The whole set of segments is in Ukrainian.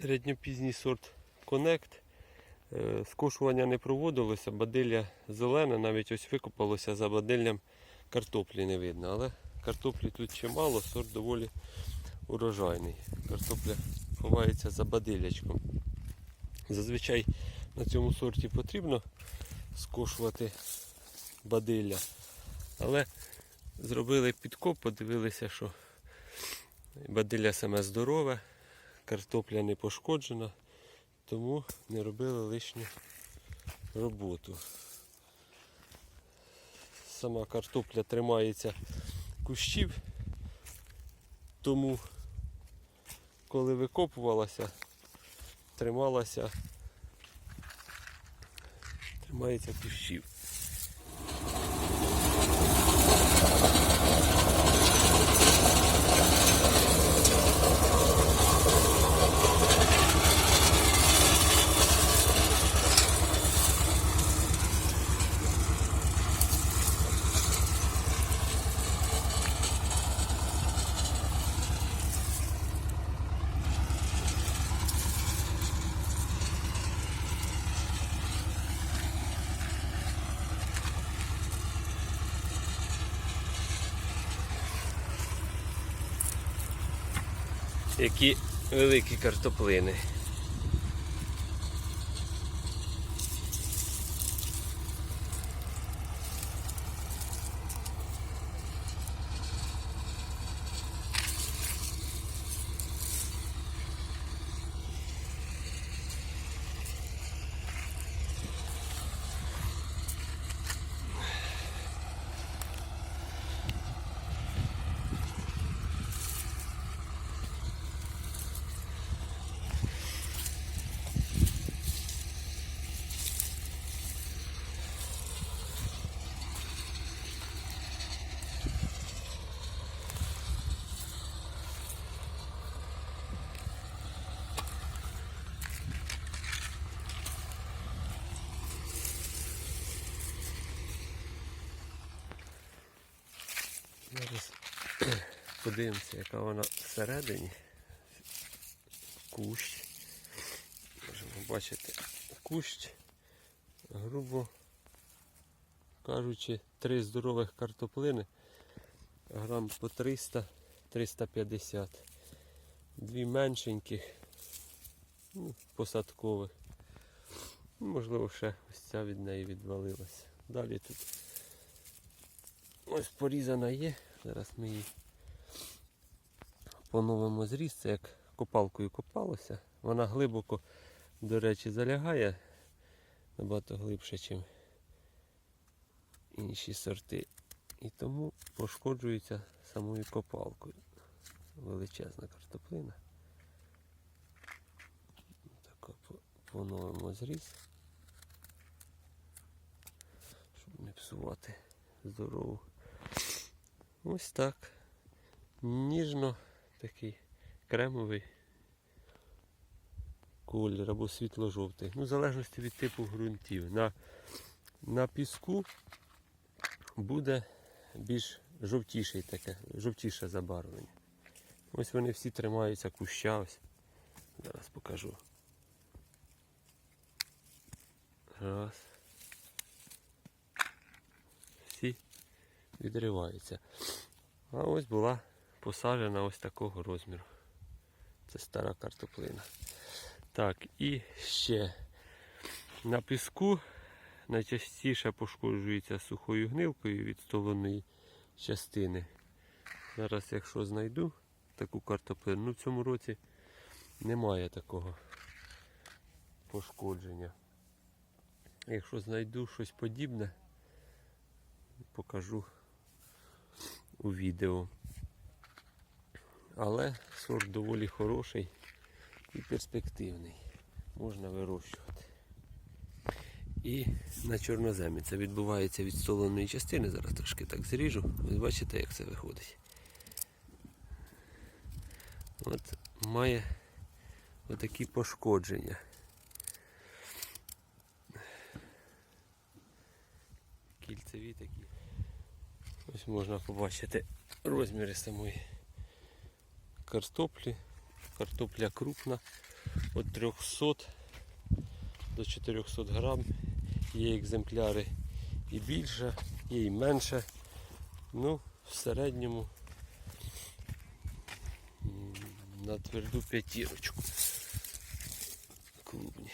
Середньопізній сорт Connect. Е, Скошування не проводилося, бадилля зелена, навіть ось викопалося за бадиллям картоплі не видно. Але картоплі тут чимало, сорт доволі урожайний. Картопля ховається за бадиллячком. Зазвичай на цьому сорті потрібно скошувати бадилля. Але зробили підкоп, подивилися, що бадилля саме здорове, картопля не пошкоджена, тому не робили лишню роботу. Сама картопля тримається кущів, тому коли викопувалася, трималася, тримається кущів. Які великі картоплини. Зараз подивимося, яка вона всередині. Кущ. Можемо бачити кущ. Грубо кажучи, три здорових картоплини. Грам по 300-350. Дві меншеньких, ну, посадкових. Можливо, ще ось ця від неї відвалилася. Далі тут Ось порізана є. Зараз ми її поновимо зріз. Це як копалкою копалося. Вона глибоко, до речі, залягає набагато глибше, ніж інші сорти. І тому пошкоджується самою копалкою. Величезна картоплина. Так, поновимо зріз, щоб не псувати здорову. Ось так. Ніжно такий кремовий колір або світло-жовтий. Ну, в залежності від типу ґрунтів. На, на піску буде більш жовтіший таке, жовтіше забарвлення. Ось вони всі тримаються куща. Ось. Зараз покажу. Раз. Всі відриваються. А ось була посаджена ось такого розміру. Це стара картоплина. Так, і ще на піску найчастіше пошкоджується сухою гнилкою від столоної частини. Зараз, якщо знайду таку картоплину, ну в цьому році немає такого пошкодження. Якщо знайду щось подібне, покажу у відео. Але сорт доволі хороший і перспективний. Можна вирощувати. І на чорноземі це відбувається від столоної частини. Зараз трошки так зріжу. Ви бачите, як це виходить. От має отакі пошкодження. Кільцеві такі. Ось можна побачити розміри самої картоплі. Картопля крупна, від 300 до 400 грам. Є екземпляри і більше, є і менше. Ну, в середньому на тверду п'ятірочку. Клубні.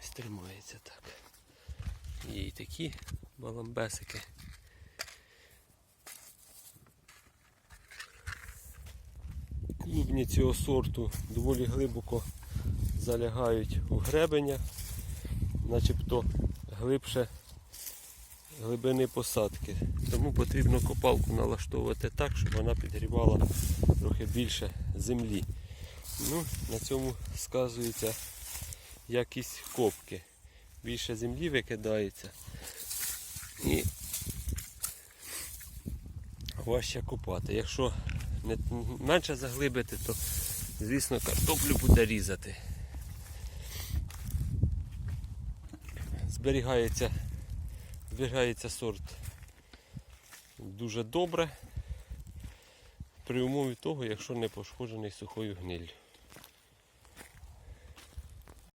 Ось Тримається так. Є і такі баламбесики. Клубні цього сорту доволі глибоко залягають у гребеня, начебто глибше глибини посадки. Тому потрібно копалку налаштовувати так, щоб вона підгрівала трохи більше землі. Ну, на цьому сказується якість копки. Більше землі викидається і важче копати. Якщо не, менше заглибити, то звісно картоплю буде різати. Зберігається, зберігається сорт дуже добре, при умові того, якщо не пошкоджений сухою гниллю.